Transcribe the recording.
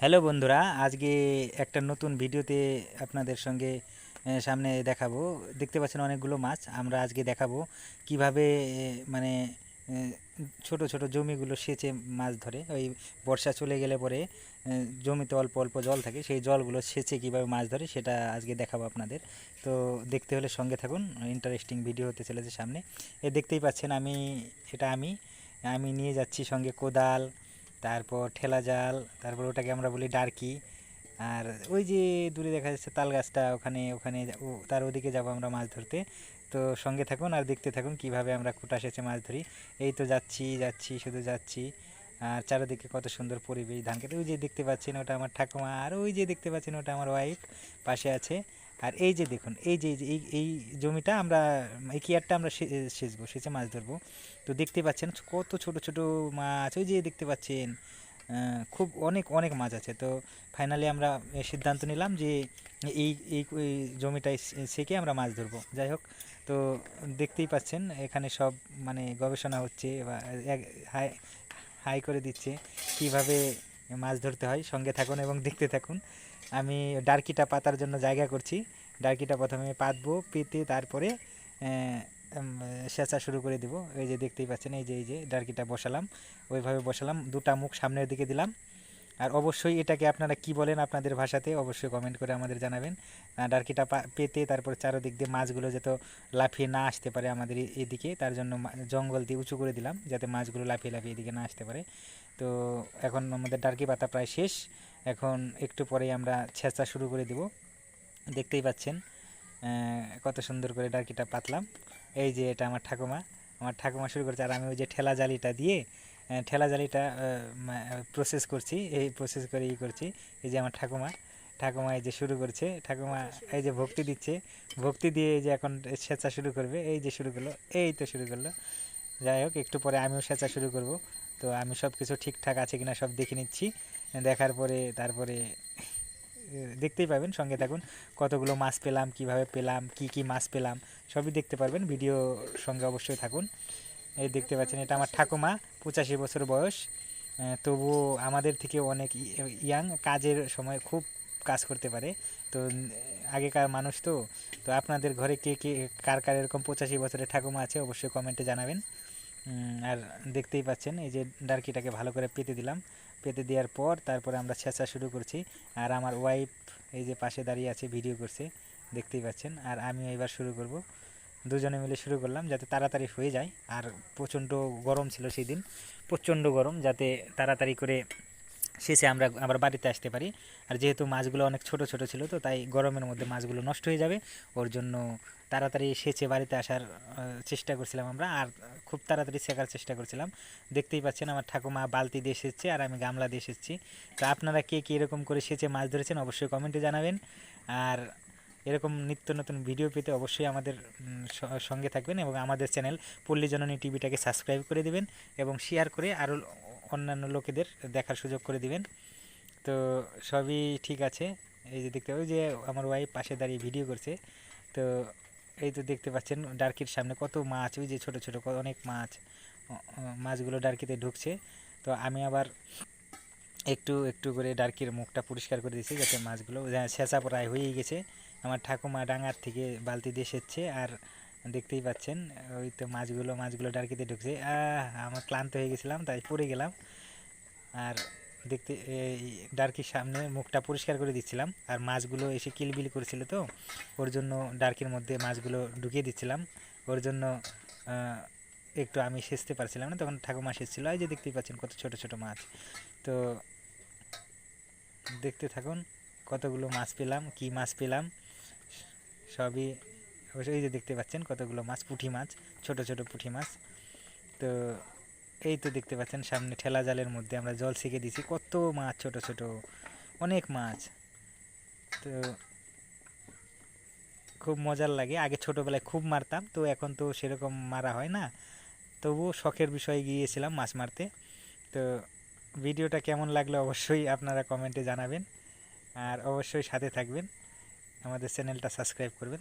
Hello বন্ধুরা, আজকে একটা নতুন ভিডিওতে আপনাদের সঙ্গে সামনে দেখাবো। দেখতে পাচ্ছেন অনেকগুলো মাছ, আমরা আজকে দেখাবো কীভাবে মানে ছোট ছোট জমিগুলো সেচে মাছ ধরে। ওই বর্ষা চলে গেলে পরে জমিতে অল্প অল্প জল থাকে, সেই জলগুলো সেচে কীভাবে মাছ ধরে সেটা আজকে দেখাবো আপনাদের। তো দেখতে হলে সঙ্গে থাকুন ইন্টারেস্টিং ভিডিও হতে চলেছে সামনে। এ, দেখতেই পাচ্ছেন আমি, এটা আমি আমি নিয়ে যাচ্ছি সঙ্গে কোদাল তারপর ঠেলা জাল, তারপর ওটাকে আমরা বলি ডারকি। আর ওই যে দূরে দেখা যাচ্ছে তাল গাছটা, ওখানে ওখানে তার ওদিকে যাব আমরা মাছ ধরতে। তো সঙ্গে থাকুন আর দেখতে থাকুন কীভাবে আমরা কুটা সেচে মাছ ধরি। এই তো যাচ্ছি যাচ্ছি, শুধু যাচ্ছি। আর চারিদিকে কত সুন্দর পরিবেশ ধান খেতে ওই যে দেখতে পাচ্ছেন ওটা আমার ঠাকুমা, আর ওই যে দেখতে পাচ্ছেন ওটা আমার ওয়াইফ পাশে আছে। আর এই যে দেখুন, এই যে, এই এই জমিটা আমরা, এই কিয়ারটা আমরা সেচবো, সেচে মাছ ধরবো। তো দেখতে পাচ্ছেন কত ছোট ছোট মাছ, ওই যে দেখতে পাচ্ছেন খুব অনেক অনেক মাছ আছে। তো ফাইনালি আমরা সিদ্ধান্ত নিলাম যে, এই এই জমিটায় সেকে আমরা মাছ ধরবো। যাই হোক, তো দেখতেই পাচ্ছেন, এখানে সব মানে গবেষণা হচ্ছে বা হাই হাই করে দিচ্ছে কীভাবে মাছ ধরতে হয়। সঙ্গে থাকুন এবং দেখতে থাকুন। আমি ডার্কিটা পাতার জন্য জায়গা করছি। ডার্কিটা প্রথমে পাতবো, পেতে তারপরে সেচা শুরু করে দিব। এই যে দেখতেই পাচ্ছেন, এই যে এই যে ডার্কিটা বসালাম। ওইভাবে বসালাম, দুটা মুখ সামনের দিকে দিলাম। আর অবশ্যই এটাকে আপনারা কি বলেন আপনাদের ভাষাতে, অবশ্যই কমেন্ট করে আমাদের জানাবেন। ডার্কিটা পেতে তারপর চারোদিক দিয়ে মাছগুলো যাতে লাফিয়ে না আসতে পারে আমাদের এদিকে, তার জন্য জঙ্গল দিয়ে উঁচু করে দিলাম, যাতে মাছগুলো লাফিয়ে লাফিয়ে এদিকে না আসতে পারে। তো এখন আমাদের ডার্কি পাতা প্রায় শেষ। এখন একটু পরেই আমরা ছেঁচা শুরু করে দেব। দেখতেই পাচ্ছেন কত সুন্দর করে ডার্কিটা পাতলাম। এই যে এটা আমার ঠাকুমা আমার ঠাকুমা শুরু করেছে। আর আমি ওই যে ঠেলা জালিটা দিয়ে ঠেলা জালিটা প্রসেস করছি, এই প্রসেস করে ই করছি। এই যে আমার ঠাকুমা ঠাকুমা এই যে শুরু করছে। ঠাকুমা এই যে ভক্তি দিচ্ছে, ভক্তি দিয়ে এই যে এখন স্বেচ্ছা শুরু করবে। এই যে শুরু করল, এই তো শুরু করল। যাই হোক, একটু পরে আমিও সেচা শুরু করব। তো আমি সব কিছু ঠিকঠাক আছে কিনা সব দেখে নিচ্ছি। দেখার পরে, তারপরে দেখতেই পাবেন, সঙ্গে থাকুন। কতগুলো মাছ পেলাম, কীভাবে পেলাম, কি কি মাছ পেলাম, সবই দেখতে পারবেন। ভিডিও সঙ্গে অবশ্যই থাকুন। এই দেখতে পাচ্ছেন, এটা আমার ঠাকুমা, পঁচাশি বছর বয়স। তবুও আমাদের থেকে অনেক ইয়াং, কাজের সময় খুব কাজ করতে পারে। তো আগেকার মানুষ তো তো আপনাদের ঘরে কে কে, কার কার এরকম পঁচাশি বছরের ঠাকুমা আছে, অবশ্যই কমেন্টে জানাবেন। আর দেখতেই পাচ্ছেন, এই যে ডার্কিটাকে ভালো করে পেতে দিলাম। পেতে দেওয়ার পর তারপরে আমরা ছেঁচা শুরু করছি। আর আমার ওয়াইফ এই যে পাশে দাঁড়িয়ে আছে ভিডিও করছে, দেখতেই পাচ্ছেন। আর আমিও এবার শুরু করব। দুজনে মিলে শুরু করলাম যাতে তাড়াতাড়ি হয়ে যায়। আর প্রচণ্ড গরম ছিল সেই দিন প্রচণ্ড গরম যাতে তাড়াতাড়ি করে শেষে আমরা আবার বাড়িতে আসতে পারি। আর যেহেতু মাছগুলো অনেক ছোট ছোট ছিল, তো তাই গরমের মধ্যে মাছগুলো নষ্ট হয়ে যাবে। ওর জন্য তাড়াতাড়ি সেচে বাড়িতে আসার চেষ্টা করছিলাম আমরা। আর খুব তাড়াতাড়ি শেখার চেষ্টা করছিলাম। দেখতেই পাচ্ছেন আমার ঠাকুমা বালতি দিয়ে সেচছে আর আমি গামলা দিয়ে সেচছি। তো আপনারা কে কী এরকম করে সেচে মাছ ধরেছেন অবশ্যই কমেন্টে জানাবেন। আর এরকম নিত্য নতুন ভিডিও পেতে অবশ্যই আমাদের সঙ্গে থাকবেন এবং আমাদের চ্যানেল পল্লী জননী টিভিটাকে সাবস্ক্রাইব করে দেবেন এবং শেয়ার করে আরও অন্যান্য লোকেদের দেখার সুযোগ করে দিবেন। তো সবই ঠিক আছে। এই যে দেখতে যে আমার ওয়াইফ পাশে দাঁড়িয়ে ভিডিও করছে। তো এই তো দেখতে পাচ্ছেন, ডার্কির সামনে কত মাছ, ওই যে ছোট ছোট অনেক মাছ। মাছগুলো ডার্কিতে ঢুকছে। তো আমি আবার একটু একটু করে ডার্কির মুখটা পরিষ্কার করে দিয়েছি যাতে মাছগুলো ছেঁচা প্রায় হয়েই গেছে। আমার ঠাকুমা ডাঙার থেকে বালতি দিয়ে সেচছে আর দেখতেই পাচ্ছেন, ওই তো মাছগুলো মাছগুলো ডার্কিতে ঢুকছে। আমার ক্লান্ত হয়ে গেছিলাম, তাই পড়ে গেলাম। আর দেখতে ডার্কির সামনে মুখটা পরিষ্কার করে দিচ্ছিলাম, আর মাছগুলো এসে কিলবিল করছিল তো, ওর জন্য ডার্কির মধ্যে মাছগুলো ঢুকিয়ে দিচ্ছিলাম। ওর জন্য একটু আমি সেচতে পারছিলাম না, তখন ঠাকুমা সেচছিল, এই যে দেখতেই পাচ্ছেন কত ছোট ছোট মাছ। তো দেখতে থাকুন, কতগুলো মাছ পেলাম, কি মাছ পেলাম, সবই এই যে দেখতে পাচ্ছেন কতগুলো মাছ, পুঁটি মাছ, ছোট ছোট পুঁটি মাছ। তো এই তো দেখতে পাচ্ছেন সামনে ঠেলা জালের মধ্যে আমরা জল সেকে দিয়েছি। কত মাছ, ছোট ছোট, অনেক মাছ। তো খুব মজার লাগে। আগে ছোটোবেলায় খুব মারতাম, তো এখন তো সেরকম মারা হয় না। তবুও শখের বিষয়ে গিয়েছিলাম মাছ মারতে। তো ভিডিওটা কেমন লাগল অবশ্যই আপনারা কমেন্টে জানাবেন। আর অবশ্যই সাথে থাকবেন। আমাদের চ্যানেলটা সাবস্ক্রাইব করবেন।